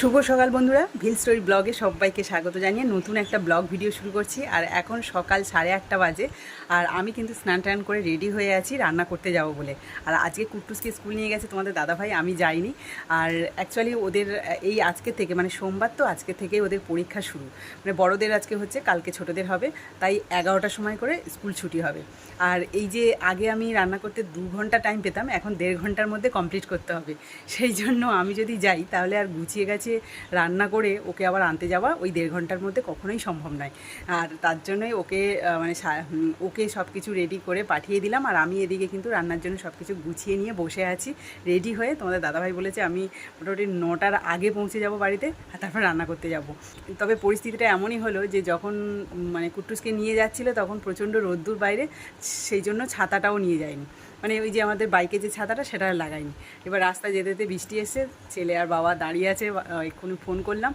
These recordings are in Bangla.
শুভ সকাল বন্ধুরা, ভিল স্টোরি ব্লগে সবাইকে স্বাগত জানিয়ে নতুন একটা ব্লগ ভিডিও শুরু করছি। আর এখন সকাল সাড়ে আটটা বাজে, আর আমি কিন্তু স্নান টান করে রেডি হয়ে আছি রান্না করতে যাব বলে। আর আজকে কুট্টুসকে স্কুল নিয়ে গেছে তোমাদের দাদাভাই, আমি যাইনি। আর অ্যাকচুয়ালি ওদের, এই আজকে থেকে মানে সোমবার তো আজকে থেকেই ওদের পরীক্ষা শুরু। মানে বড়দের আজকে হচ্ছে, কালকে ছোটদের হবে, তাই এগারোটার সময় করে স্কুল ছুটি হবে। আর এই যে আগে আমি রান্না করতে দু ঘণ্টা টাইম পেতাম, এখন দেড় ঘণ্টার মধ্যে কমপ্লিট করতে হবে। সেই জন্য আমি যদি যাই, তাহলে আর গুছিয়ে গেছে রান্না করে ওকে আবার আনতে যাওয়া ওই দেড় ঘণ্টার মধ্যে কখনোই সম্ভব নয়। আর তার জন্যই ওকে মানে ওকে সব কিছু রেডি করে পাঠিয়ে দিলাম। আর আমি এদিকে কিন্তু রান্নার জন্য সব কিছু গুছিয়ে নিয়ে বসে আছি রেডি হয়ে। তোমাদের দাদাভাই বলেছে আমি মোটামুটি নটার আগে পৌঁছে যাব বাড়িতে, আর তারপর রান্না করতে যাব। তবে পরিস্থিতিটা এমনই হলো যে যখন মানে কুট্টুসকে নিয়ে যাচ্ছিল তখন প্রচণ্ড রোদ্দুর বাইরে, সেই জন্য ছাতাটাও নিয়ে যায়নি। মানে ওই যে আমাদের বাইকে যে ছাতাটা সেটা আর লাগাইনি। এবার রাস্তায় যেতে যেতে বৃষ্টি এসে ছেলে আর বাবা দাঁড়িয়ে আছে এক্ষুনি ফোন করলাম।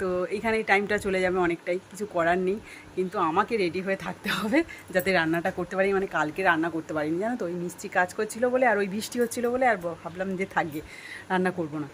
তো এইখানে টাইমটা চলে যাবে অনেকটাই, কিছু করার নেই। কিন্তু আমাকে রেডি হয়ে থাকতে হবে যাতে রান্নাটা করতে পারি। মানে কালকে রান্না করতে পারিনি, জানো তো? ওই মিষ্টি কাজ করছিল বলে আর ওই বৃষ্টি হচ্ছিল বলে আর ভাবলাম যে থাকবে, রান্না করব না।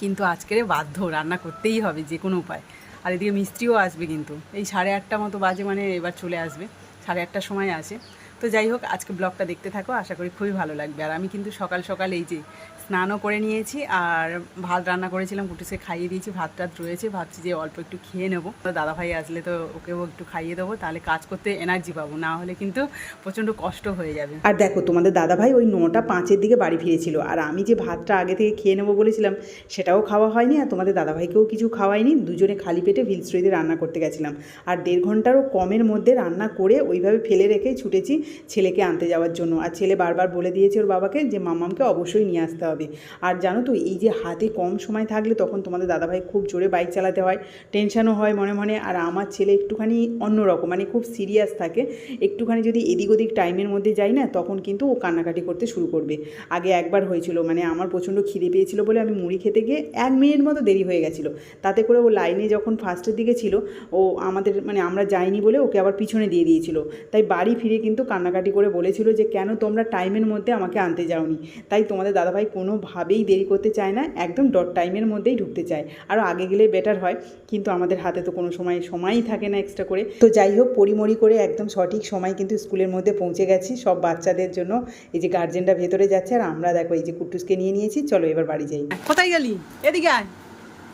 কিন্তু আজকের বাধ্য, রান্না করতেই হবে যে কোনো উপায়। আর এদিকে মিস্ত্রিও আসবে কিন্তু। এই সাড়ে আটটা মতো বাজে মানে এবার চলে আসবে, সাড়ে আটটার সময় আসে। তো যাই হোক, আজকে ব্লগটা দেখতে থাকো, আশা করি খুবই ভালো লাগবে। আর আমি কিন্তু সকাল সকাল এই যে স্নানও করে নিয়েছি, আর ভাত রান্না করেছিলাম কুটুসে খাইয়ে দিয়েছি ভাত টাত রয়েছে, ভাবছি যে অল্প একটু খেয়ে নেব। তো দাদাভাই আসলে তো ওকেও একটু খাইয়ে দেবো, তাহলে কাজ করতে এনার্জি পাবো, না হলে কিন্তু প্রচণ্ড কষ্ট হয়ে যাবে। আর দেখো, তোমাদের দাদাভাই ওই নটা পাঁচের দিকে বাড়ি ফিরেছিল, আর আমি যে ভাতটা আগে থেকে খেয়ে নেব বলেছিলাম, সেটাও খাওয়া হয়নি, আর তোমাদের দাদাভাইকেও কিছু খাওয়াইনি, দুজনে খালি পেটে ভিলস্ট্রিতে রান্না করতে গেছিলাম। আর দেড় ঘন্টারও কমের মধ্যে রান্না করে ওইভাবে ফেলে রেখেই ছুটেছি ছেলেকে আনতে যাওয়ার জন্য। আর ছেলে বারবার বলে দিয়েছে ওর বাবাকে যে, মামামকে অবশ্যই নিয়ে আসতে হবে। আর জানো তো, এই যে হাতে কম সময় থাকলে তখন তোমাদের দাদাভাই খুব জোরে বাইক চালাতে হয়, টেনশনও হয় মনে মনে। আর আমার ছেলে একটুখানি অন্যরকম মানে খুব সিরিয়াস থাকে। একটুখানি যদি এদিক ওদিক টাইমের মধ্যে যাই না, তখন কিন্তু ও কান্নাকাটি করতে শুরু করবে। আগে একবার হয়েছিল মানে আমার প্রচণ্ড খিদে পেয়েছিল বলে আমি মুড়ি খেতে গিয়ে এক মিনিট মতো দেরি হয়ে গেছিল। তাতে করে ও লাইনে যখন ফার্স্টের দিকে ছিল, ও আমাদের মানে আমরা যাইনি বলে ওকে আবার পিছনে দিয়ে দিয়েছিল। তাই বাড়ি ফিরে কিন্তু কান্নাকাটি করে বলেছিল যে, কেন তোমরা টাইমের মধ্যে আমাকে আনতে যাওনি? তাই তোমাদের দাদাভাই কোনোভাবেই দেরি করতে চায় না, একদম ডট টাইমের মধ্যেই ঢুকতে চায়। আরও আগে গেলে বেটার হয়, কিন্তু আমাদের হাতে তো কোনো সময়, সময়ই থাকে না এক্সট্রা করে। তো যাই হোক, পরিমরি করে একদম সঠিক সময় কিন্তু স্কুলের মধ্যে পৌঁছে গেছি। সব বাচ্চাদের জন্য এই যে গার্জেনরা ভেতরে যাচ্ছে, আর আমরা দেখো এই যে কুট্টুসকে নিয়ে নিয়েছি। চলো এবার বাড়ি যাই। কোথায় গেলি? এদিকে আয়।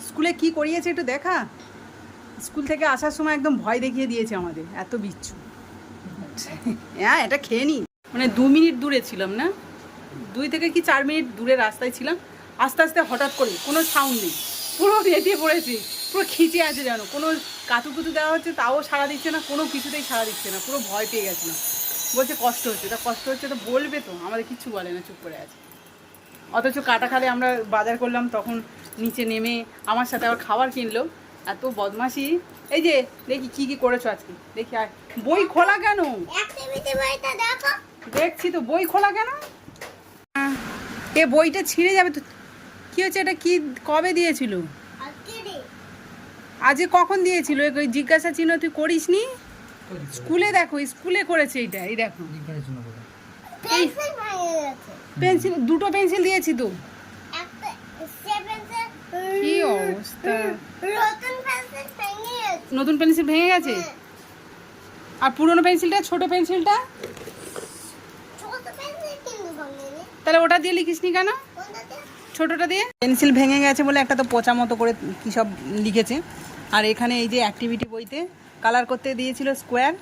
স্কুলে কি করিয়েছে একটু দেখা? স্কুল থেকে আসার সময় একদম ভয় দেখিয়ে দিয়েছে আমাদের, এত বিচ্ছু। হ্যাঁ এটা খেয়ে নি মানে দু মিনিট দূরে ছিলাম না? দুই থেকে কি চার মিনিট দূরে রাস্তায় ছিলাম? আস্তে আস্তে হঠাৎ করে, কোনো সাউন্ড নেই। পুরো নেতিয়ে পড়েছি। পুরো খিচে আছে যেন। কোনো কাতু কুতু দেওয়া হচ্ছে, তাও সাড়া দিচ্ছে না, কোনো কিছুতেই সাড়া দিচ্ছে না। পুরো ভয় পেয়ে গেছিলাম। বলছে, কষ্ট হচ্ছে। তা কষ্ট হচ্ছে তো বলবে তো। আমাদের কিচ্ছু বলে না, চুপ করে আছে। অথচ কাটা খালে আমরা বাজার করলাম, তখন নিচে নেমে আমার সাথে আবার খাবার কিনলো। এত বদমাসি এই যে দেখি কি কি করেছ আজকে। দেখি আয়। বই খোলা কেন? দেখছি তো বই খোলা কেন? এ বইটা ছিঁড়ে যাবে তো। কি হচ্ছে এটা কি কবে দিয়েছিল? আজকে কখন দিয়েছিল? ওই জিজ্ঞাসা চিহ্ন তুই করিস নি স্কুলে দেখো স্কুলে করেছে এইটা এই দেখো। পেন্সিল দুটো পেন্সিল দিয়েছি তো। কি অবস্থা নতুন পেন্সিল ভেঙে গেছে নতুন পেন্সিল ভেঙে গেছে? আর পুরনো পেন্সিলটা ছোট পেন্সিলটা? তাহলে ওটা দিয়ে লিখিসনি কেন? ছোটটা দিয়ে? পেন্সিল ভেঙে গেছে বলে একটা তো পচা মতো করে কী সব লিখেছে। আর এখানে এই যে অ্যাক্টিভিটি বইতে কালার করতে দিয়েছিল স্কোয়ার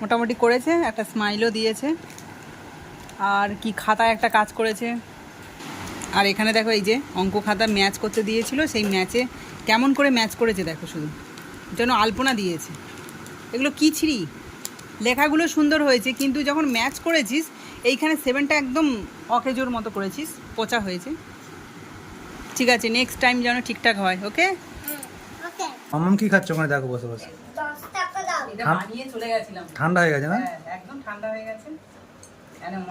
মোটামুটি করেছে একটা স্মাইলও দিয়েছে। আর কি খাতায় একটা কাজ করেছে। আর এখানে দেখো এই যে অঙ্ক খাতা ম্যাচ করতে দিয়েছিল সেই ম্যাচে কেমন করে ম্যাচ করেছে দেখো শুধু। যেন আলপনা দিয়েছে। এগুলো কী ছিঁড়ি লেখাগুলো সুন্দর হয়েছে কিন্তু যখন ম্যাচ করেছিস এইখানে সেভেনটা একদম অকেজোর মতো করেছিস পচা হয়েছে। ঠিক আছে নেক্সট টাইম যেন ঠিকঠাক হয় ওকে? ওকে মামাম কি খাচ্ছে ওখানে? দেখো বসে বসে। দশ টাকা দাও এটা থাম। বানিয়ে চলে গেছিলাম। ঠান্ডা হয়ে গেছে না? হ্যাঁ একদম ঠান্ডা হয়ে গেছে।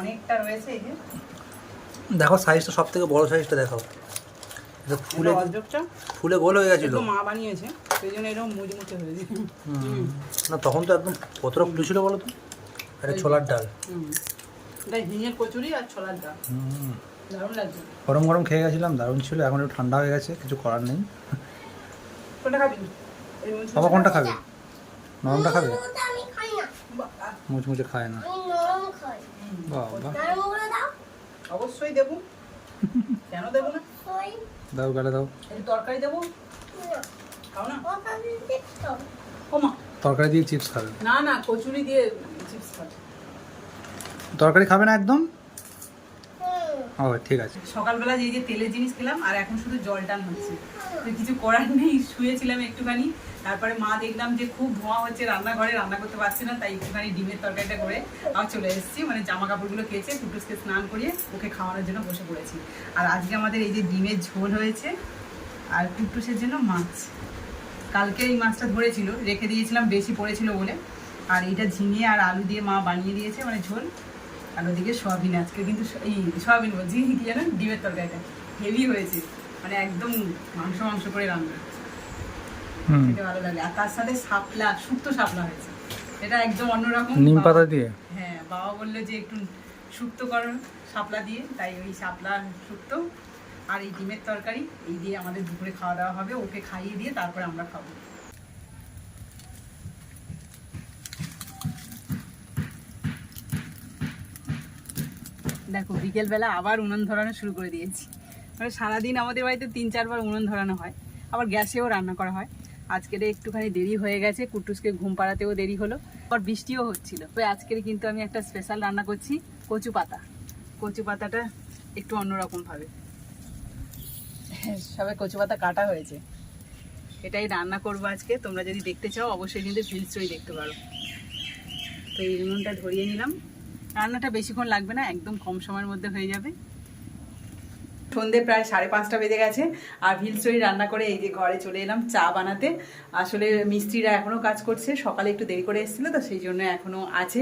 অনেকটা রয়েছে এই যে। দেখো সাইজটা সব থেকে বড় সাইজটা দেখো এটা ফুলে ফুলে গোল হয়ে গেছিল। মা বানিয়েছে। সেই জন্য এরকম মুচমুচে হয়েছে না তখন তো একদম কতটা ফুলে ছিল বলো তো? এটা ছোলার ডাল। এটা হিঙের কচুরি আর ছোলার ডাল। দারুণ লাগছে। গরম গরম খেয়ে গেছিলাম দারুণ ছিল এখন একটু ঠান্ডা হয়ে গেছে কিছু করার নেই। কোনটা খাবি? বাবা কোনটা খাবে? নরমটা খাবে? নরমগুলো আমি খাই না। বাবা, মুচমুচে খায় না। বাবা। দাও। অবশ্যই দেবো। কেন দেবো না? দাও গালে দাও। তরকারি দেবো? না। খাও না? ওটা ও মা। তরকারি দিয়ে চিপস খাবে? না না কচুরি দিয়ে চিপস খাচ্ছে তরকারি খাবে না একদম? ও ঠিক আছে। সকালবেলা যে যে তেলের জিনিস খেলাম আর এখন শুধু জল টান হচ্ছে। তো কিছু করার নেই শুয়েছিলাম একটুখানি। তারপরে মা দেখলাম যে খুব ধোঁয়া হচ্ছে রান্নাঘরে রান্না করতে পারছি না তাই একটুখানি ডিমের তরকারিটা করে আবার চলে এসেছি। মানে জামা কাপড়গুলো কেচে টুটুসকে স্নান করিয়ে ওকে খাওয়ানোর জন্য বসে পড়েছি। আর আজকে আমাদের এই যে ডিমের ঝোল হয়েছে আর টুটুসের জন্য মাছ। কালকে এই মাছটা ধরেছিল রেখে দিয়েছিলাম বেশি পড়েছিল বলে। আর এইটা ঝিঙে আর আলু দিয়ে মা বানিয়ে দিয়েছে মানে ঝোল। আর ওদিকে সোয়াবিন আজকে কিন্তু এই সোয়াবিন বলছি কি জানো ডিমের তরকারিটা। হেভি হয়েছে মানে একদম মাংস মাংস করে রান্না। খেতে ভালো লাগে। আর তার সাথে শাপলা শুক্তো শাপলা হয়েছে। এটা একদম অন্যরকম। নিম পাতা দিয়ে? হ্যাঁ বাবা বলল যে একটু শুক্তো করো শাপলা দিয়ে। তাই ওই শাপলা শুক্তো আর এই ডিমের তরকারি, এই দিয়ে আমাদের দুপুরে খাওয়া দাওয়া হবে, ওকে খাইয়ে দিয়ে তারপরে আমরা খাব। দেখো, বিকেলবেলা আবার উনুন ধরানো শুরু করে দিয়েছি। মানে সারাদিন আমাদের বাড়িতে তিন চারবার উনুন ধরানো হয়, আবার গ্যাসেও রান্না করা হয়। আজকের একটুখানি দেরি হয়ে গেছে, কুটুসকে ঘুম পাড়াতেও দেরি হলো, আবার বৃষ্টিও হচ্ছিল। তো আজকের কিন্তু আমি একটা স্পেশাল রান্না করছি কচু পাতা কচু পাতাটা একটু অন্যরকমভাবে সবে কচু পাতা কাটা হয়েছে। এটাই রান্না করব আজকে। তোমরা যদি দেখতে চাও, অবশ্যই কিন্তু ফিলসই দেখতে পারো। তো এই উনুনটা ধরিয়ে নিলাম। রান্নাটা বেশিক্ষণ লাগবে না, একদম কম সময়ের মধ্যে হয়ে যাবে। সন্ধে প্রায় সাড়ে পাঁচটা বেজে গেছে আর ভিলসই রান্না করে এই যে ঘরে চলে এলাম, চা বানাতে। আসলে মিস্ত্রিরা এখনও কাজ করছে, সকালে একটু দেরি করে এসেছিল তো সেই জন্য এখনও আছে।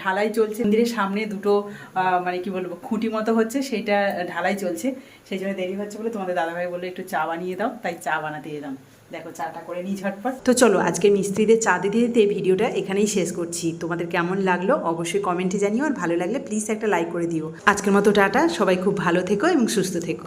ঢালাই চলছে, মন্দিরের সামনে দুটো মানে কি বলব, খুঁটি মতো হচ্ছে, সেইটা ঢালাই চলছে। সেই জন্য দেরি হচ্ছে বলে তোমাদের দাদাভাই বলল একটু চা বানিয়ে দাও, তাই চা বানাতে এলাম। দেখো চাটা করে নিই ঝটপট। তো চলো, আজকে মিস্ত্রিদের চা দিতে দিতে ভিডিওটা এখানেই শেষ করছি। তোমাদের কেমন লাগল অবশ্যই কমেন্টে জানিও, আর ভালো লাগলে প্লিজ একটা লাইক করে দিও। আজকের মতো টাটা, সবাই খুব ভালো থেকো এবং সুস্থ থেকো।